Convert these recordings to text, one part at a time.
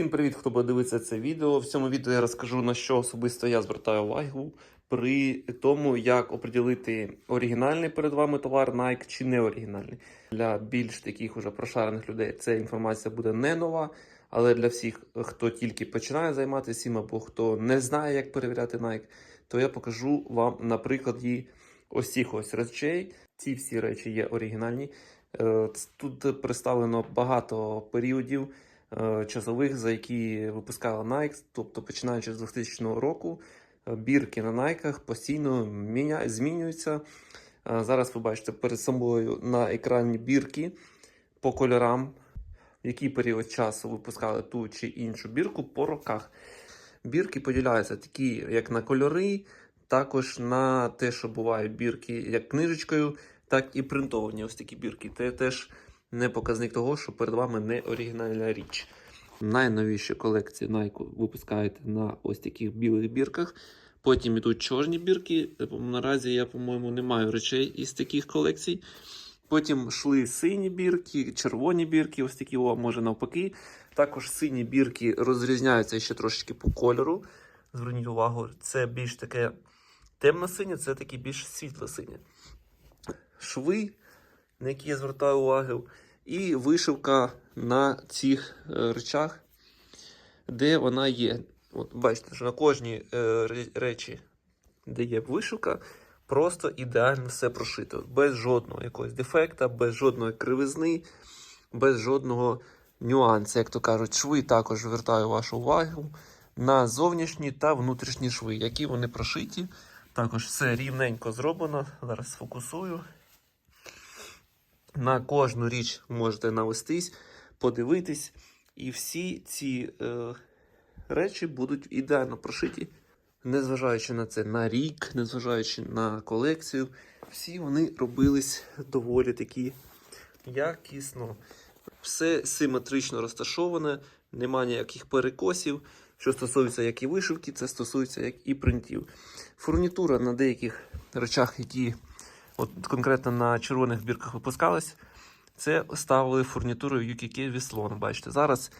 Всім привіт, хто буде дивитися це відео. В цьому відео я розкажу на що особисто я звертаю увагу при тому, як оприділити оригінальний перед вами товар Nike чи не оригінальний. Для більш таких уже прошарених людей ця інформація буде не нова. Але для всіх, хто тільки починає займатися цим або хто не знає, як перевіряти Nike, то я покажу вам на прикладі ось цих ось речей. Ці всі речі є оригінальні. Е, Тут представлено багато періодів часових, за які випускала Nike, тобто починаючи з 2000 року. е, Бірки на Nike постійно міня... змінюються. Е, Зараз ви бачите перед собою на екрані бірки по кольорам, в який період часу випускали ту чи іншу бірку по роках. Бірки поділяються такі, як на кольори, також на те, що бувають бірки як книжечкою, так і принтовані ось такі бірки. Це теж не показник того, що перед вами не оригінальна річ. Найновіші колекції Nike випускають на ось таких білих бірках. Потім ідуть чорні бірки. Наразі я, по-моєму, не маю речей із таких колекцій. Потім йшли сині бірки, червоні бірки, ось такі, о, може навпаки. Також сині бірки розрізняються ще трошечки по кольору. Зверніть увагу, це більш таке темно-синє, це таке більш світло-синє. Шви, на які я звертаю увагу, і вишивка на цих е, речах, де вона є. От бачите, що на кожній е, речі, де є вишивка, просто ідеально все прошито. Без жодного якогось дефекта, без жодної кривизни, без жодного нюансу. Як то кажуть, шви також звертаю вашу увагу на зовнішні та внутрішні шви, які вони прошиті. Також все рівненько зроблено. Зараз сфокусую. На кожну річ можете навестись, подивитись, і всі ці е, речі будуть ідеально прошиті, незважаючи на це на рік, незважаючи на колекцію. Всі вони робились доволі такі якісно. Все симетрично розташоване, нема ніяких перекосів. Що стосується як і вишивки, це стосується як і принтів. Фурнітура на деяких речах, які от конкретно на червоних бірках випускались, це ставили фурнітурою UKK Віслон. Бачите, зараз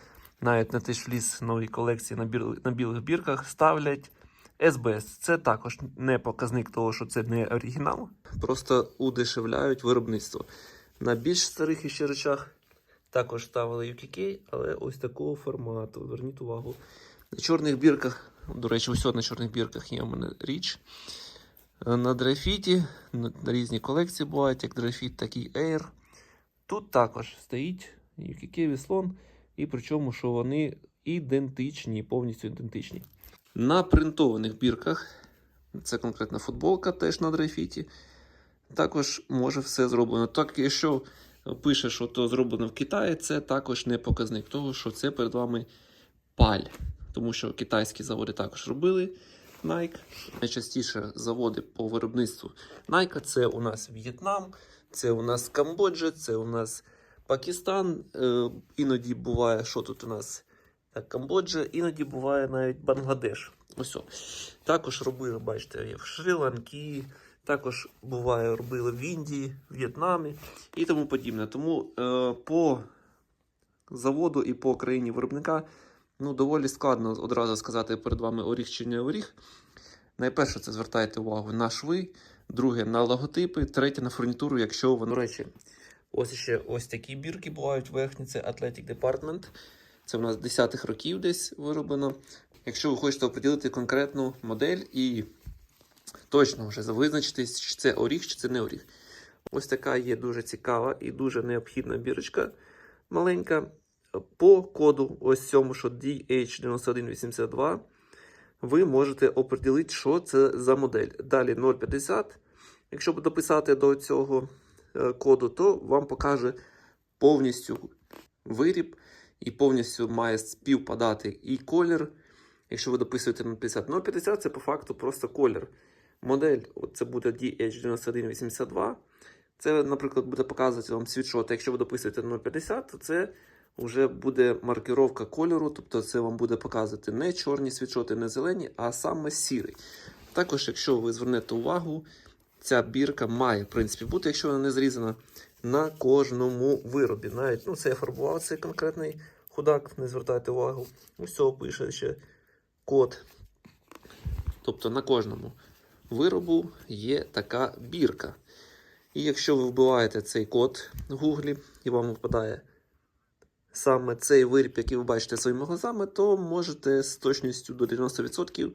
навіть на теж фліс новій колекції на, бір... на білих бірках ставлять SBS. Це також не показник того, що це не оригінал. Просто удешевляють виробництво. На більш старих іще речах також ставили UKK, але ось такого формату. Зверніть увагу. На чорних бірках, до речі, усього на чорних бірках є у мене річ. Е, На на різні колекції бувають, як дрейфіт, так і Air. Тут також стоїть UKK Віслон, і причому, що вони ідентичні, повністю ідентичні. На принтованих бірках, це конкретна футболка теж на дрейфіті, також може все зроблено. Так, якщо пише, що то зроблено в Китаї, це також не показник того, що це перед вами паль. Тому що китайські заводи також робили Nike. Найчастіше заводи по виробництву Nike це у нас В'єтнам, це у нас Камбоджа, це у нас Пакистан. Е, іноді буває, що тут у нас так, Камбоджа, іноді буває навіть Бангладеш. Ось. Також робили, бачите, в Шрі-Ланкі, також буває, робили в Індії, В'єтнамі і тому подібне. Тому е, по заводу і по країні виробника ну, доволі складно одразу сказати перед вами оріг чи не оріг. Найперше, це звертайте увагу на шви, друге на логотипи, третє на фурнітуру, якщо воно. До речі, ось ще ось такі бірки бувають верхні, це Athletic Department. Це у нас 10-х років десь вироблено. Якщо ви хочете оприділити конкретну модель і точно вже визначитись, чи це оріг, чи це не оріг. Ось така є дуже цікава і дуже необхідна бірочка маленька. По коду ось цьому, що DH9182, ви можете оприділити, що це за модель. Далі 0,50. Якщо дописати до цього е, коду, то вам покаже повністю виріб і повністю має співпадати і колір. Якщо ви дописуєте 0,50, 0,50 це по факту просто колір. Модель, це буде DH9182. Це, наприклад, буде показувати вам світшот. Якщо ви дописуєте 0,50, то це вже буде маркировка кольору, тобто це вам буде показувати не чорні світшоти, не зелені, а саме сірий. Також, якщо ви звернете увагу, ця бірка має, в принципі, бути, якщо вона не зрізана, на кожному виробі. Навіть ну, це я фарбував цей конкретний худак, не звертайте увагу. Усього пише ще код. Тобто на кожному виробу є така бірка. І якщо ви вбиваєте цей код в Гуглі і вам випадає саме цей виріб, який ви бачите своїми глазами, то можете з точністю до 90%,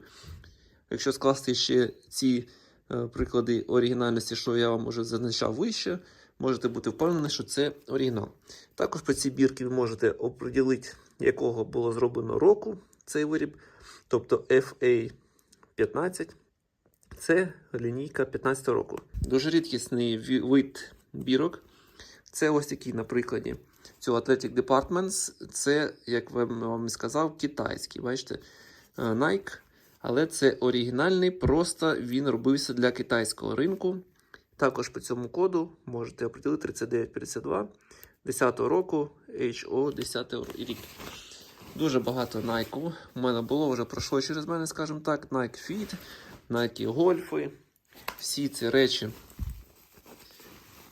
якщо скласти ще ці е, приклади оригінальності, що я вам уже зазначав вище, можете бути впевнені, що це оригінал. Також по цій бірці ви можете оприділити, якого було зроблено року цей виріб, тобто FA15. Це лінійка 15 року. Дуже рідкісний вид бірок. Це ось такий, на прикладі цього Athletic Departments. Це, як я вам і сказав, китайський. Бачите, е, Nike. Але це оригінальний, просто він робився для китайського ринку. Також по цьому коду можете оприділити 3952 10 року, HO 10 рік. Дуже багато Nike у мене було, вже пройшло через мене, скажімо так. Nike Fit, Nike Golf. Всі ці речі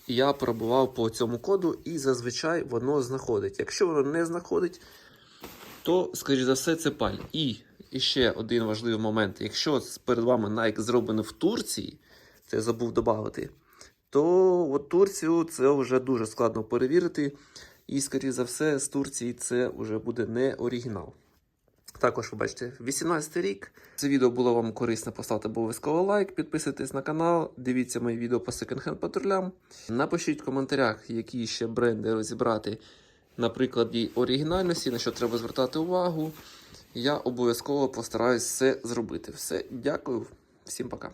я пробував по цьому коду і зазвичай воно знаходить. Якщо воно не знаходить, то, скоріш за все, це паль. І, і ще один важливий момент: якщо перед вами Nike зроблено в Турції, це я забув додати, то от Турцію це вже дуже складно перевірити. І, скоріш за все, з Турції це вже буде не оригінал. Також ви бачите, 18 рік. Це відео було вам корисне. Поставте обов'язково лайк, підписуйтесь на канал, дивіться мої відео по секонд-хенд патрулям. Напишіть в коментарях, які ще бренди розібрати на прикладі оригінальності, на що треба звертати увагу. Я обов'язково постараюсь все зробити. Все, дякую, всім пока.